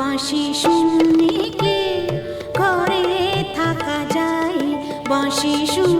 বাঁশি শুনে কি? ঘরে থাকা যায় বাঁশি শুনে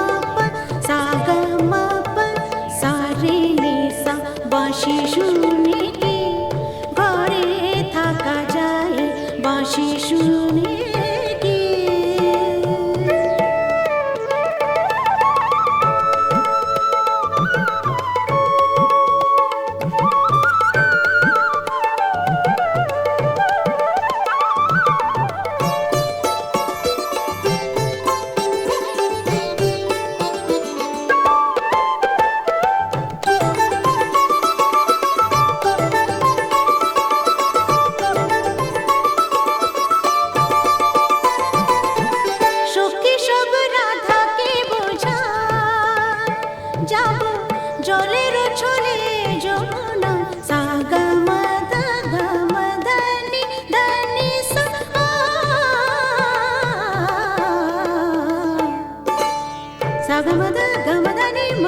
বাঁশি শুনে।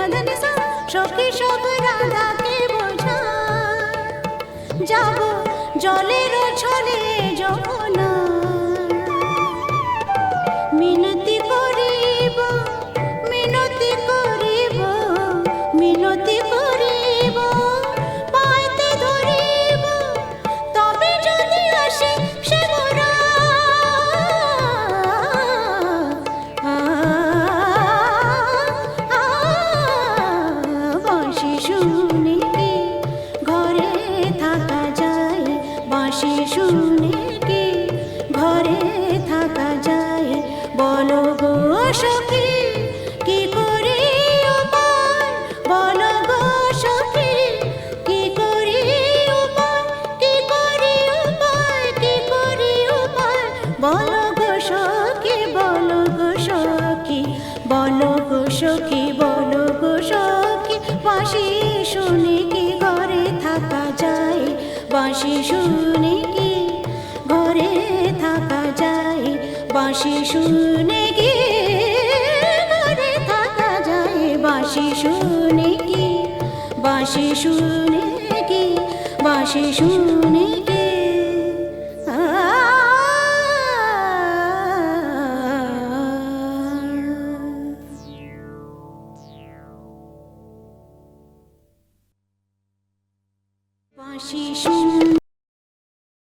मदन सा शोके शोक राधा বলো সখী বলো সখী, বাঁশি শুনে কি ঘরে থাকা যায়? বাঁশি শুনে কি ঘরে থাকা যায়? বাঁশি শুনে কি ঘরে থাকা যায়? বাঁশি শুনে কি, বাঁশি শুনে কি, বাঁশি শুনে কি 其实